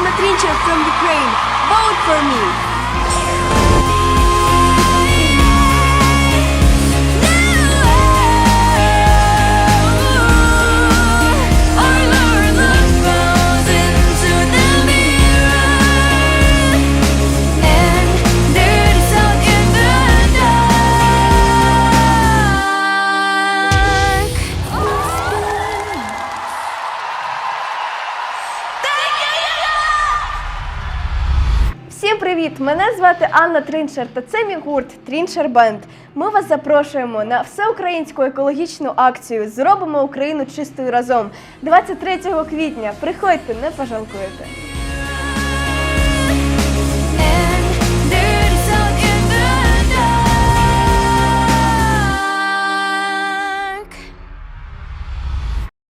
Alexander from Ukraine. Всім привіт! Мене звати Анна Тринчер та це мій гурт Трінчер Бенд. Ми вас запрошуємо на всеукраїнську екологічну акцію Зробимо Україну чистою разом 23 квітня. Приходьте, не пожалкуєте.